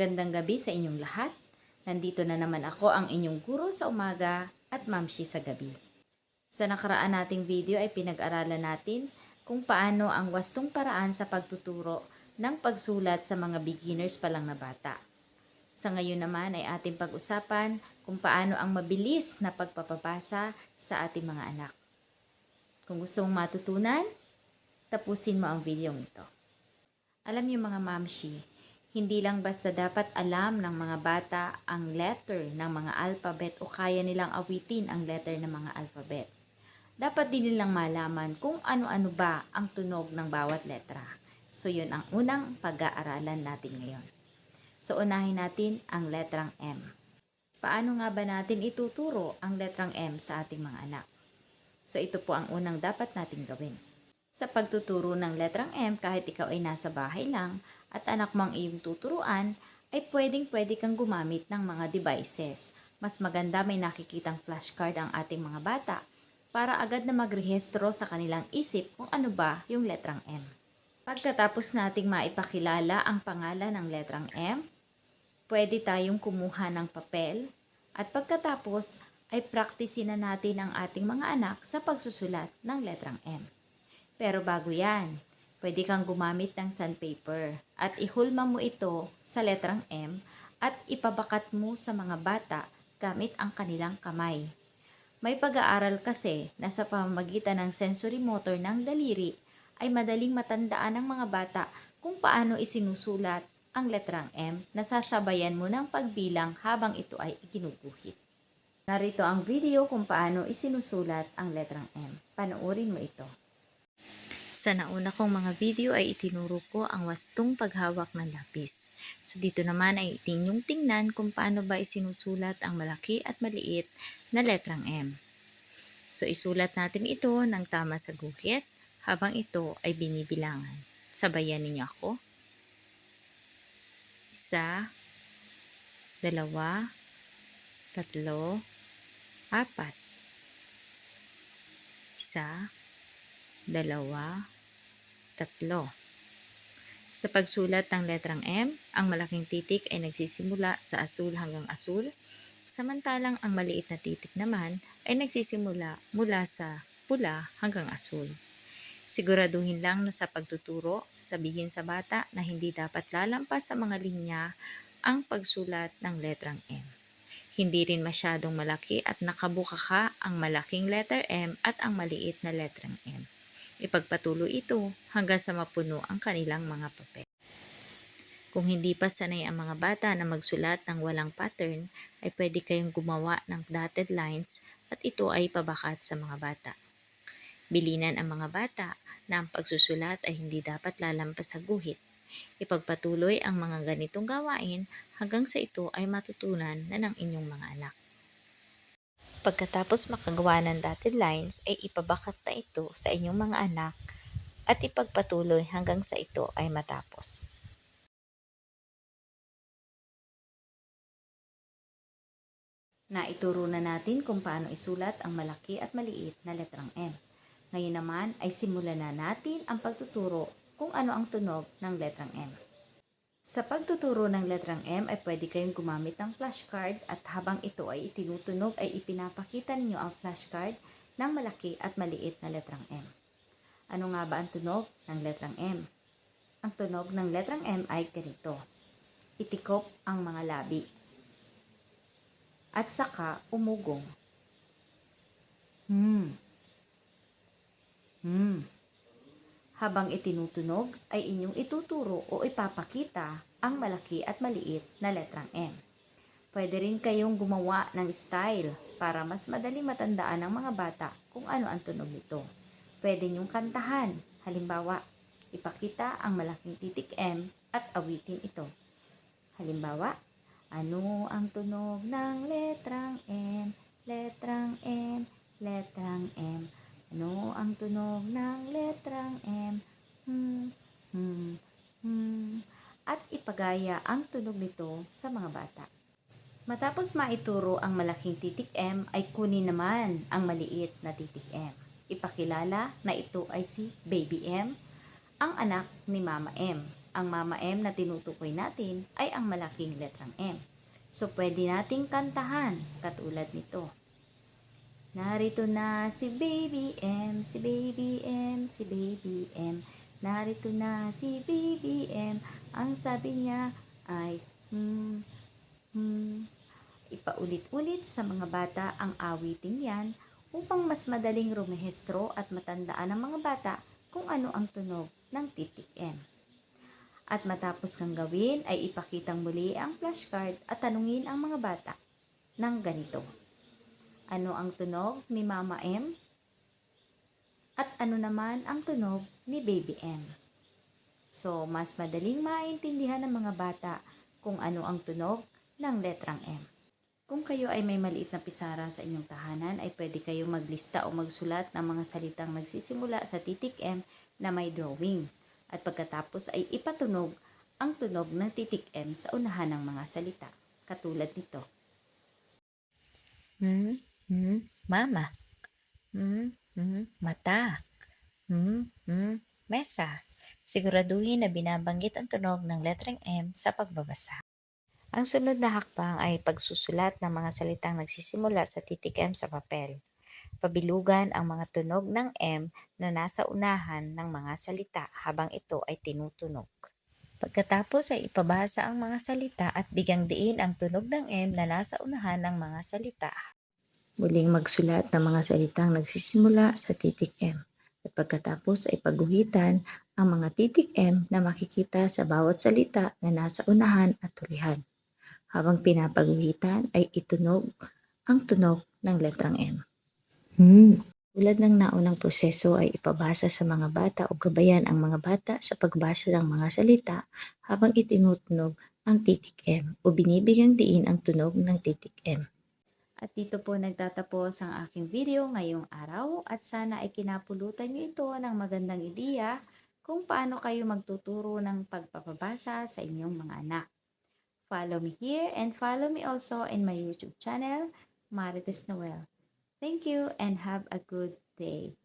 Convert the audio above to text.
Magandang gabi sa inyong lahat. Nandito na naman ako ang inyong guro sa umaga at mamshi sa gabi. Sa nakaraan nating video ay pinag-aralan natin kung paano ang wastong paraan sa pagtuturo ng pagsulat sa mga beginners pa lang na bata. Sa ngayon naman ay ating pag-usapan kung paano ang mabilis na pagpapabasa sa ating mga anak. Kung gusto mong matutunan, tapusin mo ang video ito. Alam niyo mga mamshi, hindi lang basta dapat alam ng mga bata ang letter ng mga alphabet o kaya nilang awitin ang letter ng mga alphabet. Dapat din nilang malaman kung ano-ano ba ang tunog ng bawat letra. So yun ang unang pag-aaralan natin ngayon. So unahin natin ang letrang M. Paano nga ba natin ituturo ang letrang M sa ating mga anak? So ito po ang unang dapat nating gawin. Sa pagtuturo ng letrang M, kahit ikaw ay nasa bahay lang at anak mo ang iyong tuturuan, ay pwedeng pwede kang gumamit ng mga devices. Mas maganda may nakikitang flashcard ang ating mga bata para agad na magrehistro sa kanilang isip kung ano ba yung letrang M. Pagkatapos nating maipakilala ang pangalan ng letrang M, pwede tayong kumuha ng papel at pagkatapos ay praktisin na natin ang ating mga anak sa pagsusulat ng letrang M. Pero bago yan, pwede kang gumamit ng sandpaper at ihulma mo ito sa letrang M at ipabakat mo sa mga bata gamit ang kanilang kamay. May pag-aaral kasi na sa pamamagitan ng sensory motor ng daliri ay madaling matandaan ng mga bata kung paano isinusulat ang letrang M na sasabayan mo ng pagbilang habang ito ay iginuguhit. Narito ang video kung paano isinusulat ang letrang M. Panoorin mo ito. Sa nauna kong mga video ay itinuro ko ang wastong paghawak ng lapis. So dito naman ay inyong tingnan kung paano ba isinusulat ang malaki at maliit na letrang M. So isulat natin ito ng tama sa guhit habang ito ay binibilangan. Sabayan ninyo ako. Isa, dalawa, tatlo, apat. Isa, dalawa, tatlo. Sa pagsulat ng letrang M, ang malaking titik ay nagsisimula sa asul hanggang asul, samantalang ang maliit na titik naman ay nagsisimula mula sa pula hanggang asul. Siguraduhin lang na sa pagtuturo, sabihin sa bata na hindi dapat lalampas sa mga linya ang pagsulat ng letrang M. Hindi rin masyadong malaki at nakabuka ka ang malaking letter M at ang maliit na letrang M. Ipagpatuloy ito hanggang sa mapuno ang kanilang mga papel. Kung hindi pa sanay ang mga bata na magsulat ng walang pattern, ay pwede kayong gumawa ng dotted lines at ito ay pabakat sa mga bata. Bilinan ang mga bata na ang pagsusulat ay hindi dapat lalampas sa guhit. Ipagpatuloy ang mga ganitong gawain hanggang sa ito ay matutunan na ng inyong mga anak. Pagkatapos makagawa ng dotted lines ay ipabakat na ito sa inyong mga anak at ipagpatuloy hanggang sa ito ay matapos. Naituro na natin kung paano isulat ang malaki at maliit na letrang M. Ngayon naman ay simulan na natin ang pagtuturo kung ano ang tunog ng letrang M. Sa pagtuturo ng letrang M ay pwede kayong gumamit ng flashcard at habang ito ay itinutunog ay ipinapakita ninyo ang flashcard ng malaki at maliit na letrang M. Ano nga ba ang tunog ng letrang M? Ang tunog ng letrang M ay ganito. Itikop ang mga labi. At saka umugong. Hmm. Hmm. Habang itinutunog ay inyong ituturo o ipapakita ang malaki at maliit na letrang M. Pwede rin kayong gumawa ng style para mas madaling matandaan ng mga bata kung ano ang tunog nito. Pwede niyong kantahan. Halimbawa, ipakita ang malaking titik M at awitin ito. Halimbawa, ano ang tunog ng letrang M? Letrang M, letrang M. Ano ang tunog ng letrang M? Hmm, hmm, hmm. Ipagaya ang tunog nito sa mga bata. Matapos maituro ang malaking titik M ay kunin naman ang maliit na titik M. Ipakilala na ito ay si Baby M, ang anak ni Mama M. Ang Mama M na tinutukoy natin ay ang malaking letrang M. So, pwede nating kantahan katulad nito. Narito na si Baby M, si Baby M, si Baby M. Narito na si Baby M. Ang sabi niya ay, hmm, hmm. Ipaulit-ulit sa mga bata ang awiting yan upang mas madaling rumehestro at matandaan ng mga bata kung ano ang tunog ng titik M. At matapos kang gawin ay ipakitang muli ang flashcard at tanungin ang mga bata ng ganito. Ano ang tunog ni Mama M? At ano naman ang tunog ni Baby M? So, mas madaling maintindihan ng mga bata kung ano ang tunog ng letrang M. Kung kayo ay may maliit na pisara sa inyong tahanan, ay pwede kayo maglista o magsulat ng mga salitang nagsisimula sa titik M na may drawing. At pagkatapos ay ipatunog ang tunog ng titik M sa unahan ng mga salita. Katulad nito. Hmm, hmm, mama. Hmm, hmm, mata. Hmm, hmm, mesa. Siguraduhin na binabanggit ang tunog ng letrang M sa pagbabasa. Ang sunod na hakbang ay pagsusulat ng mga salitang nagsisimula sa titik M sa papel. Pabilugan ang mga tunog ng M na nasa unahan ng mga salita habang ito ay tinutunog. Pagkatapos ay ipabasa ang mga salita at bigyang diin ang tunog ng M na nasa unahan ng mga salita. Muling magsulat ng mga salitang nagsisimula sa titik M. At pagkatapos ay paguhitan ang mga titik M na makikita sa bawat salita na nasa unahan at tulihan. Habang pinapaguhitan ay itunog ang tunog ng letrang M. Hmm. Tulad ng naunang proseso ay ipabasa sa mga bata o gabayan ang mga bata sa pagbasa ng mga salita habang itinutunog ang titik M o binibigyang diin ang tunog ng titik M. At dito po nagtatapos ang aking video ngayong araw at sana ay kinapulutan niyo ito ng magandang ideya kung paano kayo magtuturo ng pagpapabasa sa inyong mga anak. Follow me here and follow me also in my YouTube channel, Marites Noel. Thank you and have a good day.